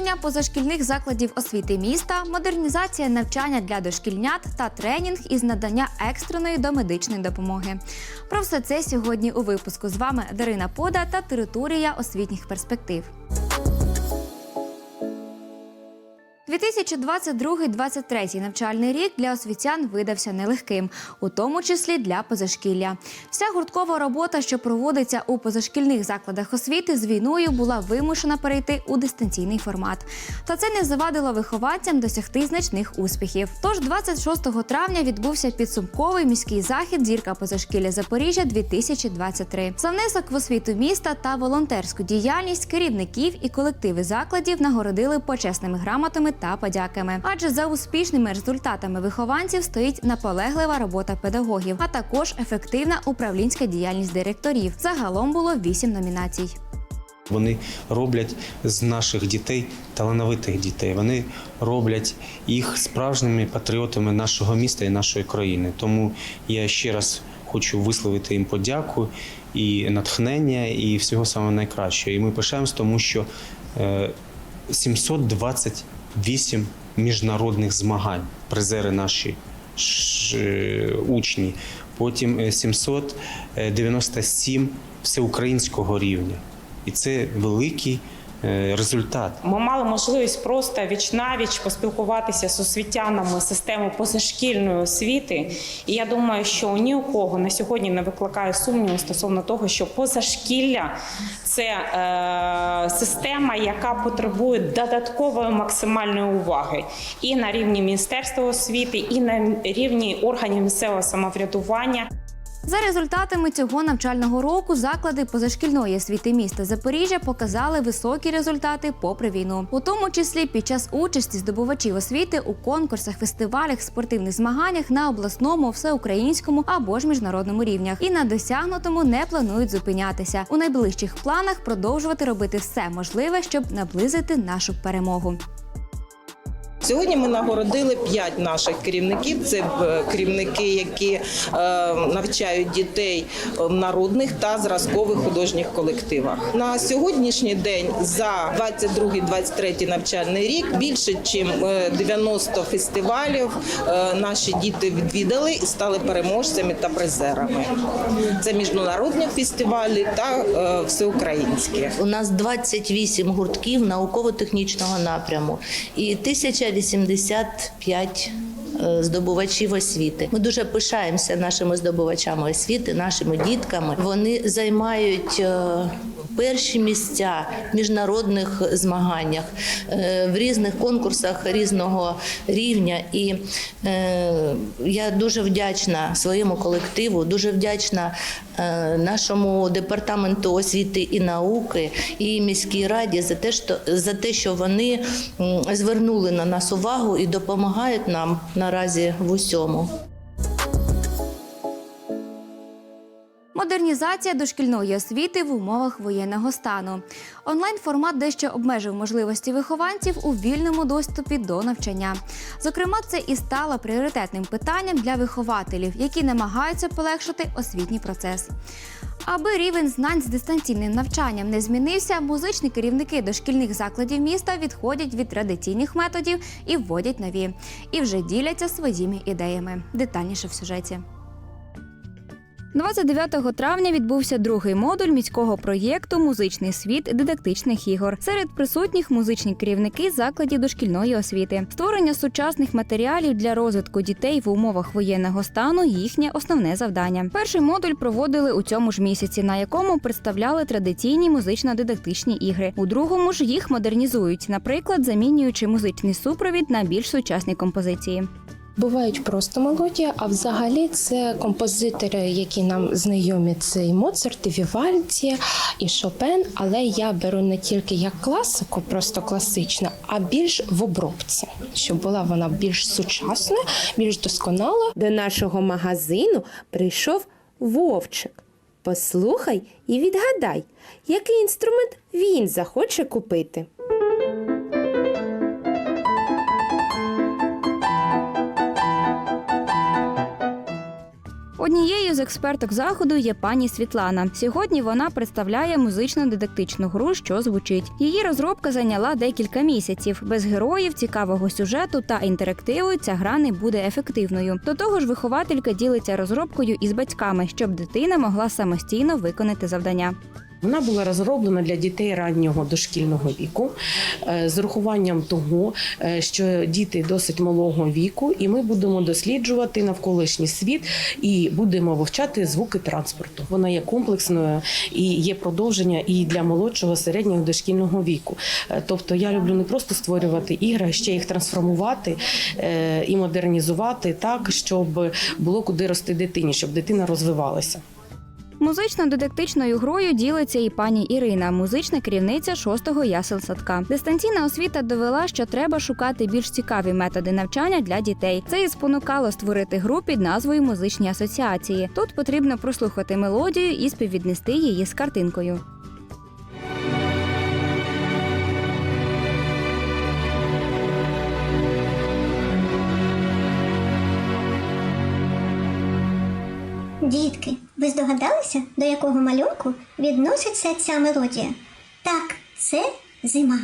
Нагородження позашкільних закладів освіти міста, модернізація навчання для дошкільнят та тренінг із надання екстреної домедичної допомоги. Про все це сьогодні у випуску з вами Дарина Пода та територія освітніх перспектив. 2022-2023 навчальний рік для освітян видався нелегким, у тому числі для позашкілля. Вся гурткова робота, що проводиться у позашкільних закладах освіти, з війною була вимушена перейти у дистанційний формат. Та це не завадило вихованцям досягти значних успіхів. Тож 26 травня відбувся підсумковий міський захід Зірка позашкілля Запоріжжя 2023 За внесок в освіту міста та волонтерську діяльність керівників і колективи закладів нагородили почесними грамотами та подяками. Адже за успішними результатами вихованців стоїть наполеглива робота педагогів, а також ефективна управлінська діяльність директорів. Загалом було вісім номінацій. Вони роблять з наших дітей талановитих дітей. Вони роблять їх справжніми патріотами нашого міста і нашої країни. Тому я ще раз хочу висловити їм подяку і натхнення, і всього самого найкращого. І ми пишаємось, тому що е, 720 вісім міжнародних змагань. Призери наші е, учні. Потім е, 797 всеукраїнського рівня, і це великий результат. Ми мали можливість просто віч-навіч поспілкуватися з освітянами системи позашкільної освіти. І я думаю, що ні у кого на сьогодні не викликає сумніву стосовно того, що позашкілля це е, система, яка потребує додаткової максимальної уваги і на рівні Міністерства освіти, і на рівні органів місцевого самоврядування. За результатами цього навчального року заклади позашкільної освіти міста Запоріжжя показали високі результати попри війну, у тому числі під час участі здобувачів освіти у конкурсах, фестивалях, спортивних змаганнях на обласному, всеукраїнському або ж міжнародному рівнях. І на досягнутому не планують зупинятися. У найближчих планах продовжувати робити все можливе, щоб наблизити нашу перемогу. Сьогодні ми нагородили п'ять наших керівників. Це е, керівники, які е, навчають дітей в народних та зразкових художніх колективах. На сьогоднішній день за 22-23 навчальний рік більше е, ніж 90 фестивалів наші діти відвідали і стали переможцями та призерами. Це міжнародні фестивалі та всеукраїнські. У нас 28 гуртків науково-технічного напряму і тисяча 85 е, здобувачів освіти. Ми дуже пишаємося нашими здобувачами освіти, нашими дітками. Вони займають е, перші місця в міжнародних змаганнях, е, в різних конкурсах різного рівня. І е, я дуже вдячна своєму колективу, дуже вдячна е, нашому департаменту освіти і науки і міській раді за те, що за те, що вони звернули на нас увагу і допомагають нам наразі в усьому. Модернізація дошкільної освіти в умовах воєнного стану. Онлайн-формат дещо обмежив можливості вихованців у вільному доступі до навчання. Зокрема, це і стало пріоритетним питанням для вихователів, які намагаються полегшити освітній процес. Аби рівень знань з дистанційним навчанням не змінився, музичні керівники дошкільних закладів міста відходять від традиційних методів і вводять нові. І вже діляться своїми ідеями. Детальніше в сюжеті. 29 травня відбувся другий модуль міського проєкту Музичний світ дидактичних ігор. Серед присутніх музичні керівники закладів дошкільної освіти. Створення сучасних матеріалів для розвитку дітей в умовах воєнного стану їхнє основне завдання. Перший модуль проводили у цьому ж місяці, на якому представляли традиційні музично-дидактичні ігри. У другому ж їх модернізують, наприклад, замінюючи музичний супровід на більш сучасні композиції. Бувають просто мелодії, а взагалі це композитори, які нам знайомі, це і Моцарт, і Вівальді, і Шопен. Але я беру не тільки як класику, просто класичну, а більш в обробці, щоб була вона більш сучасна, більш досконала. До нашого магазину прийшов вовчик. Послухай і відгадай, який інструмент він захоче купити. Однією з експерток заходу є пані Світлана. Сьогодні вона представляє музично-дидактичну гру, що звучить. Її розробка зайняла декілька місяців. Без героїв, цікавого сюжету та інтерактиву ця гра не буде ефективною. До того ж, вихователька ділиться розробкою із батьками, щоб дитина могла самостійно виконати завдання. Вона була розроблена для дітей раннього дошкільного віку е, з урахуванням того, е, що діти досить малого віку, і ми будемо досліджувати навколишній світ і будемо вивчати звуки транспорту. Вона є комплексною і є продовження і для молодшого середнього дошкільного віку. Е, Тобто я люблю не просто створювати ігри, а ще їх трансформувати і модернізувати так, щоб було куди рости дитині, щоб дитина розвивалася. Музично-дидактичною грою ділиться і пані Ірина, музична керівниця шостого ясел садка. Дистанційна освіта довела, що треба шукати більш цікаві методи навчання для дітей. Це і спонукало створити гру під назвою Музичні асоціації. Тут потрібно прослухати мелодію і співвіднести її з картинкою. Дітки, ви здогадалися, до якого малюнку відноситься ця мелодія? Так, це зима.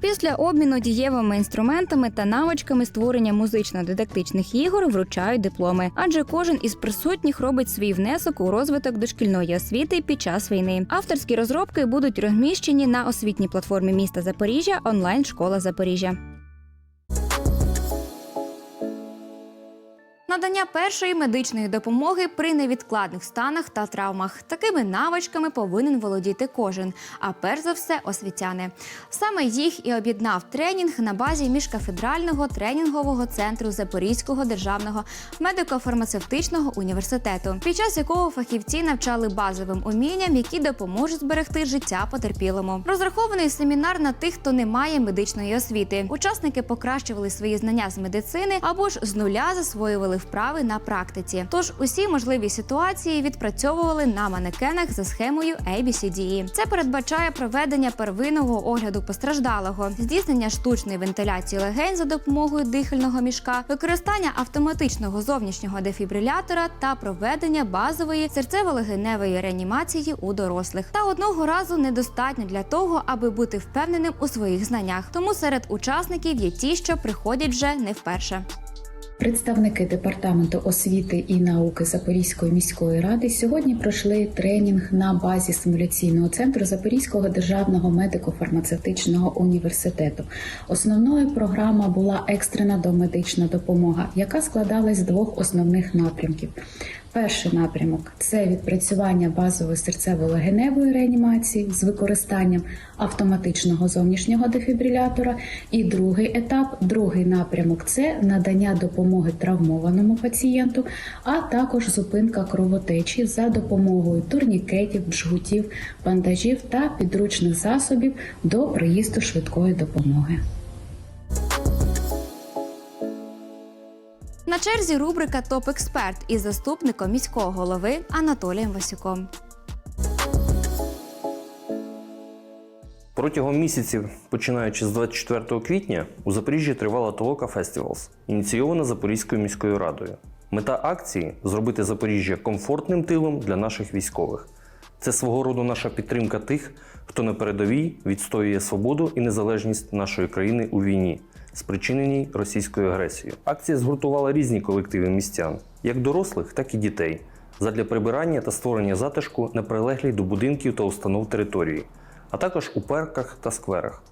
Після обміну дієвими інструментами та навичками створення музично-дидактичних ігор вручають дипломи, адже кожен із присутніх робить свій внесок у розвиток дошкільної освіти під час війни. Авторські розробки будуть розміщені на освітній платформі міста Запоріжжя онлайн школа Запоріжжя. Надання першої медичної допомоги при невідкладних станах та травмах. Такими навичками повинен володіти кожен, а перш за все освітяни. Саме їх і об'єднав тренінг на базі міжкафедрального тренінгового центру Запорізького державного медико-фармацевтичного університету, під час якого фахівці навчали базовим умінням, які допоможуть зберегти життя потерпілому. Розрахований семінар на тих, хто не має медичної освіти. Учасники покращували свої знання з медицини або ж з нуля засвоювали вправи на практиці. Тож усі можливі ситуації відпрацьовували на манекенах за схемою ABCDE. Це передбачає проведення первинного огляду постраждалого, здійснення штучної вентиляції легень за допомогою дихального мішка, використання автоматичного зовнішнього дефібрилятора та проведення базової серцево-легеневої реанімації у дорослих. Та одного разу недостатньо для того, аби бути впевненим у своїх знаннях. Тому серед учасників є ті, що приходять вже не вперше. Представники департаменту освіти і науки Запорізької міської ради сьогодні пройшли тренінг на базі симуляційного центру Запорізького державного медико-фармацевтичного університету. Основною програма була екстрена домедична допомога, яка складалась з двох основних напрямків. Перший напрямок це відпрацювання базової серцево-легеневої реанімації з використанням автоматичного зовнішнього дефібрилятора. І другий етап, другий напрямок це надання допомоги травмованому пацієнту, а також зупинка кровотечі за допомогою турнікетів, джгутів, бандажів та підручних засобів до приїзду швидкої допомоги. На черзі рубрика Топ експерт із заступником міського голови Анатолієм Васюком. Протягом місяців, починаючи з 24 квітня, у Запоріжжі тривала Толока Фестивалс, ініційована Запорізькою міською радою. Мета акції зробити Запоріжжя комфортним тилом для наших військових. Це свого роду наша підтримка тих, хто на передовій відстоює свободу і незалежність нашої країни у війні, спричиненій російською агресією. Акція згуртувала різні колективи містян, як дорослих, так і дітей, задля прибирання та створення затишку на прилеглій до будинків та установ території, а також у парках та скверах.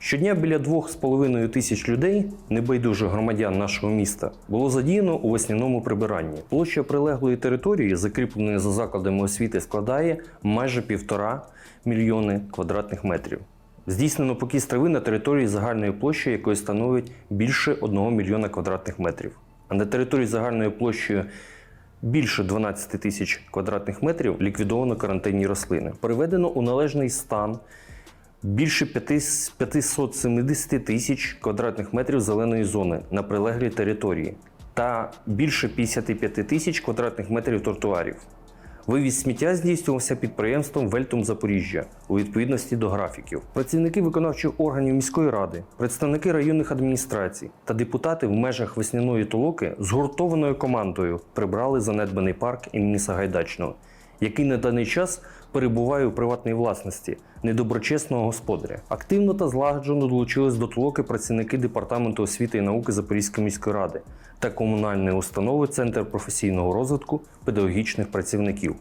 Щодня біля 2,5 тисяч людей, небайдужих громадян нашого міста, було задіяно у весняному прибиранні. Площа прилеглої території, закріпленої за закладами освіти, складає майже півтора мільйони квадратних метрів. Здійснено покіс трави на території загальної площі, якої становить більше 1 мільйона квадратних метрів. А на території загальною площею більше 12 тисяч квадратних метрів ліквідовано карантинні рослини. Приведено у належний стан більше 5 570 тисяч квадратних метрів зеленої зони на прилеглій території та більше 55 тисяч квадратних метрів тротуарів. Вивіз сміття здійснювався підприємством Вельтум Запоріжжя у відповідності до графіків. Працівники виконавчих органів міської ради, представники районних адміністрацій та депутати в межах весняної толоки згуртованою командою прибрали занедбаний парк імені Сагайдачного, який на даний час перебуває у приватній власності недоброчесного господаря. Активно та злагоджено долучились до толоки працівники департаменту освіти і науки Запорізької міської ради та комунальної установи Центр професійного розвитку педагогічних працівників.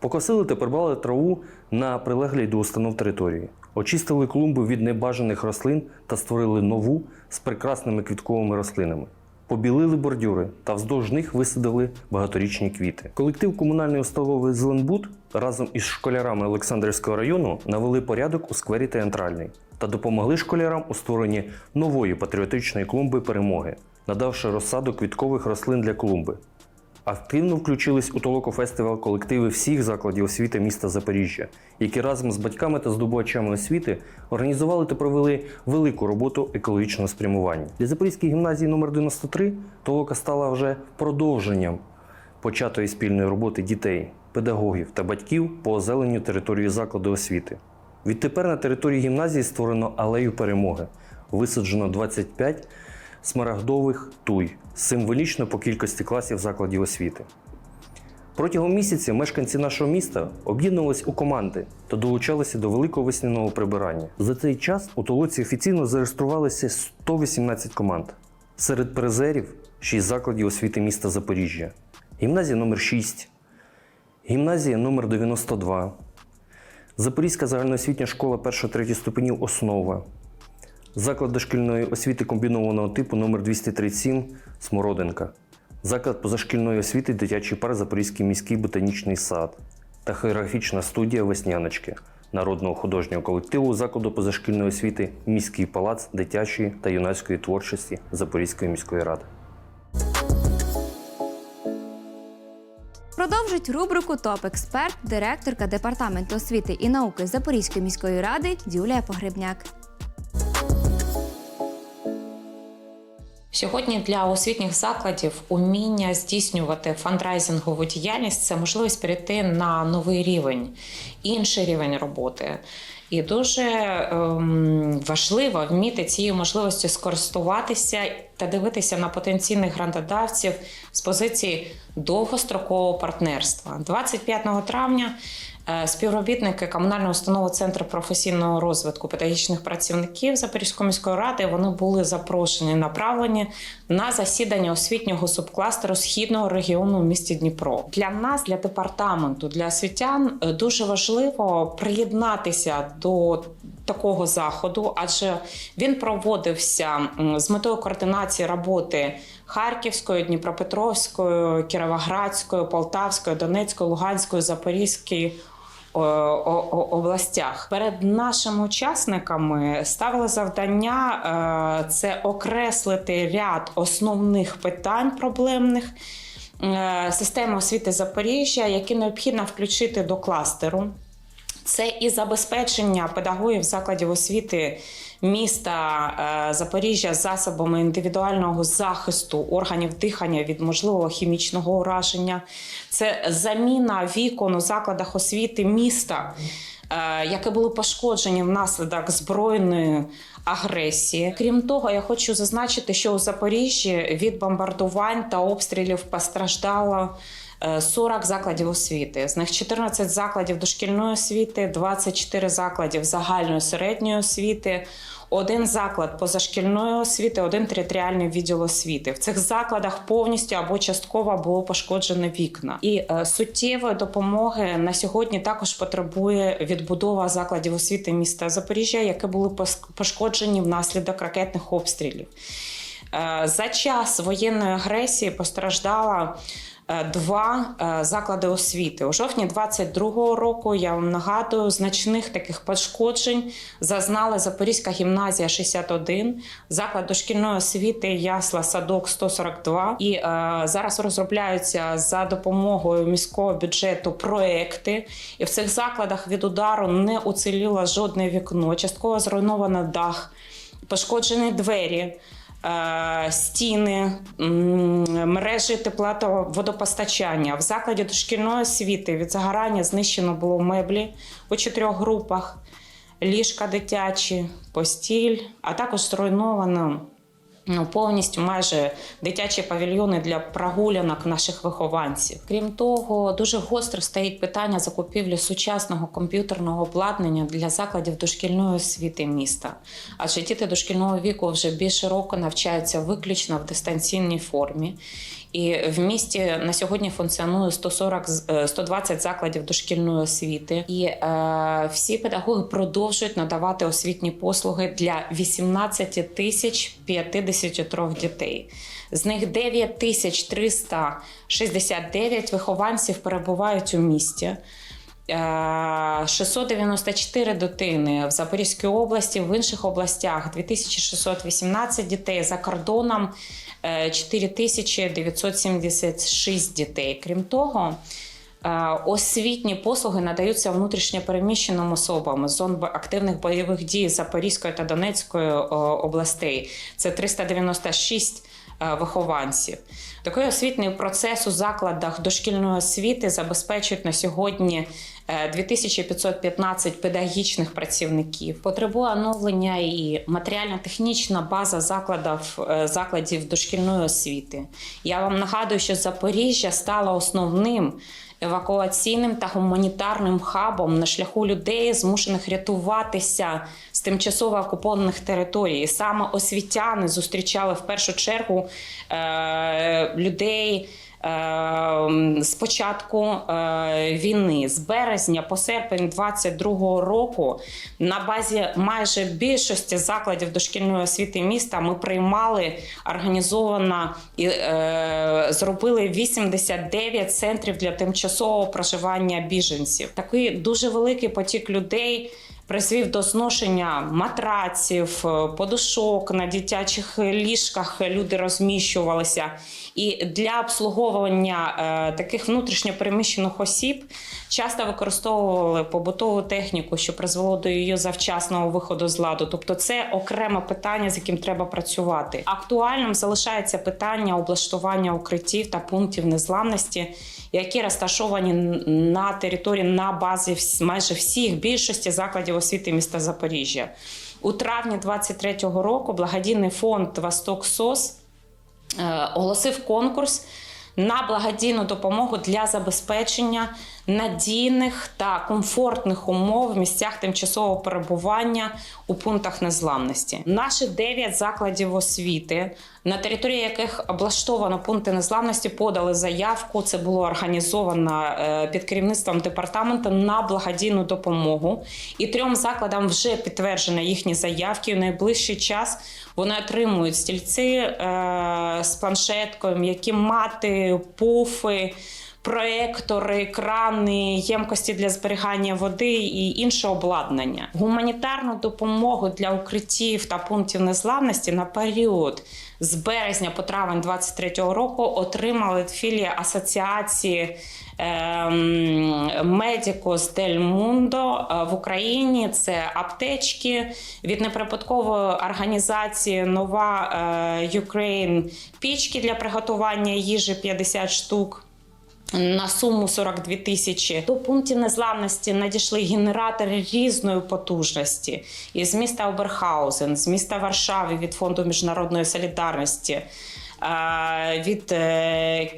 Покосили та прибрали траву на прилеглій до установ території, очистили клумби від небажаних рослин та створили нову з прекрасними квітковими рослинами. Побілили бордюри та вздовж них висадили багаторічні квіти. Колектив комунальної установи Зеленбуд разом із школярами Олександрівського району навели порядок у сквері Театральний та допомогли школярам у створенні нової патріотичної клумби перемоги, надавши розсаду квіткових рослин для клумби. Активно включились у толоко-фестивал колективи всіх закладів освіти міста Запоріжжя, які разом з батьками та здобувачами освіти організували та провели велику роботу екологічного спрямування. Для Запорізької гімназії номер 93 толока стала вже продовженням початої спільної роботи дітей, педагогів та батьків по озеленню території закладу освіти. Відтепер на території гімназії створено алею перемоги, висаджено 25 смарагдових туй, символічно по кількості класів закладів освіти. Протягом місяця мешканці нашого міста об'єднувалися у команди та долучалися до великого весняного прибирання. За цей час у толоці офіційно зареєструвалися 118 команд. Серед призерів 6 закладів освіти міста Запоріжжя, гімназія номер 6 гімназія номер 92 Запорізька загальноосвітня школа 1-3 ступенів Основа, заклад дошкільної освіти комбінованого типу номер 237 Смородинка, заклад позашкільної освіти дитячий парк Запорізький міський ботанічний сад та хореографічна студія Весняночки народного художнього колективу закладу позашкільної освіти Міський палац дитячої та юнацької творчості Запорізької міської ради. Продовжить рубрику Топ-експерт, директорка департаменту освіти і науки Запорізької міської ради Юлія Погребняк. Сьогодні для освітніх закладів уміння здійснювати фандрайзингову діяльність це можливість перейти на новий рівень, інший рівень роботи. І дуже ем, важливо вміти цією можливістю скористуватися та дивитися на потенційних грантодавців з позиції довгострокового партнерства. 25 травня співробітники комунальної установи Центру професійного розвитку педагогічних працівників Запорізької міської ради вони були запрошені направлені на засідання освітнього субкластеру східного регіону в місті Дніпро. Для нас, для департаменту, для освітян е, дуже важливо приєднатися до такого заходу, адже він проводився з метою координації роботи Харківської, Дніпропетровської, Кіровоградської, Полтавської, Донецької, Луганської, Запорізької. О- областях перед нашими учасниками ставили завдання е, це окреслити ряд основних питань проблемних е, системи освіти Запоріжжя, які необхідно включити до кластеру. Це і забезпечення педагогів закладів освіти міста е, Запоріжжя засобами індивідуального захисту органів дихання від можливого хімічного ураження, це заміна вікон у закладах освіти міста, е, які були пошкоджені внаслідок збройної агресії. Крім того, я хочу зазначити, що у Запоріжжі від бомбардувань та обстрілів постраждало. Е, 40 закладів освіти. З них 14 закладів дошкільної освіти, 24 закладів загальної середньої освіти, один заклад позашкільної освіти, один територіальний відділ освіти. В цих закладах повністю або частково було пошкоджено вікна. І е, суттєвої допомоги на сьогодні також потребує відбудова закладів освіти міста Запоріжжя, які були пошкоджені внаслідок ракетних обстрілів. Е, За час воєнної агресії постраждала два е, заклади освіти. У жовтні 22-го року, я вам нагадую, значних таких пошкоджень зазнала Запорізька гімназія 61, заклад дошкільної освіти Ясла Садок 142. І е, зараз розробляються за допомогою міського бюджету проекти. І в цих закладах від удару не уціліло жодне вікно, частково зруйновано дах, пошкоджені двері. Е, стіни, мережі тепла та водопостачання. В закладі дошкільної освіти від загорання знищено було меблі у чотирьох групах, ліжка дитячі, постіль, а також зруйновано повністю майже дитячі павільйони для прогулянок наших вихованців. Крім того, дуже гостро стоїть питання закупівлі сучасного комп'ютерного обладнання для закладів дошкільної освіти міста. Адже діти дошкільного віку вже більше року навчаються виключно в дистанційній формі. І в місті на сьогодні функціонує 140, з- е, 120 закладів дошкільної освіти, і е, всі педагоги продовжують надавати освітні послуги для 18 тисяч 53 дітей. З них 9 тисяч 369 вихованців перебувають у місті. Е, 694 дитини в Запорізькій області, в інших областях 2618 дітей за кордоном е, 4976 дітей. Крім того, е, освітні послуги надаються внутрішньо переміщеним особам з зон активних бойових дій Запорізької та Донецької е, областей. Це 396 е, вихованців. Такий освітній процес у закладах дошкільної освіти забезпечують на сьогодні е, 2515 педагогічних працівників. Потребує оновлення і матеріально-технічна база закладів, е, закладів дошкільної освіти. Я вам нагадую, що Запоріжжя стало основним евакуаційним та гуманітарним хабом на шляху людей, змушених рятуватися з тимчасово окупованих територій. Саме освітяни зустрічали в першу чергу е, людей. З початку е, війни, з березня по серпень 22-го року, на базі майже більшості закладів дошкільної освіти міста ми приймали організовано і е, зробили 89 центрів для тимчасового проживання біженців. Такий дуже великий потік людей. Призвів до зношення матраців, е, подушок на дитячих ліжках люди розміщувалися. І для обслуговування е, таких внутрішньопереміщених осіб часто використовували побутову техніку, що призвело до її завчасного виходу з ладу. Тобто, це окреме питання, з яким треба працювати. Актуальним залишається питання облаштування укриттів та пунктів незламності, які розташовані на території на базі майже всіх більшості закладів освіти міста Запоріжжя. У травні 23-го року благодійний фонд Восток СОС е, оголосив конкурс на благодійну допомогу для забезпечення надійних та комфортних умов в місцях тимчасового перебування у пунктах незламності. Наші 9 закладів освіти, на території яких облаштовано пункти незламності, подали заявку. Це було організовано е, під керівництвом департаменту на благодійну допомогу. І трьом закладам вже підтверджено їхні заявки. В найближчий час вони отримують стільці е, з планшеткою, м'які мати, пуфи. Проектори, крани, ємкості для зберігання води і інше обладнання. Гуманітарну допомогу для укриттів та пунктів незламності на період з березня по травень 23-го року отримали філія асоціації Медикос Дель Мундо в Україні. Це аптечки від неприбуткової організації Нова Ukraine пічки для приготування їжі 50 штук. На суму 42 тисячі. До пунктів незламності надійшли генератори різної потужності. Із міста Оберхаузен, з міста Варшави від фонду міжнародної солідарності, е, від е,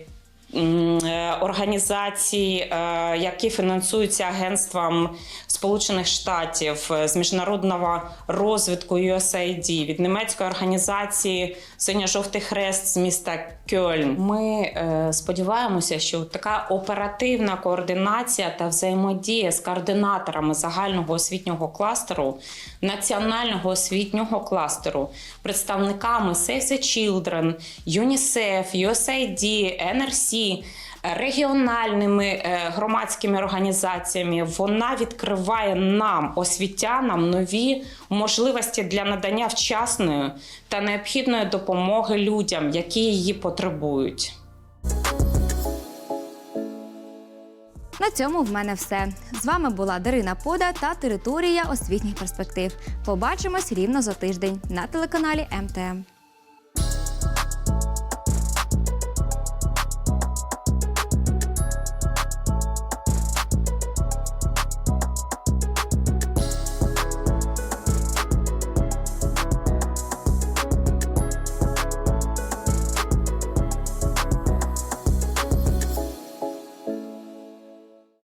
організацій, е, які фінансуються агентством Сполучених Штатів е, з міжнародного розвитку USAID, від німецької організації Синьо-жовтий хрест з міста Кьольн. Ми е, сподіваємося, що така оперативна координація та взаємодія з координаторами загального освітнього кластеру, національного освітнього кластеру, представниками Save the Children, UNICEF, USAID, NRC, регіональними е, громадськими організаціями вона відкриває нам, освітянам, нові можливості для надання вчасної та необхідної допомоги людям, які її потребують. На цьому в мене все. З вами була Дарина Пода та територія освітніх перспектив. Побачимось рівно за тиждень на телеканалі МТМ.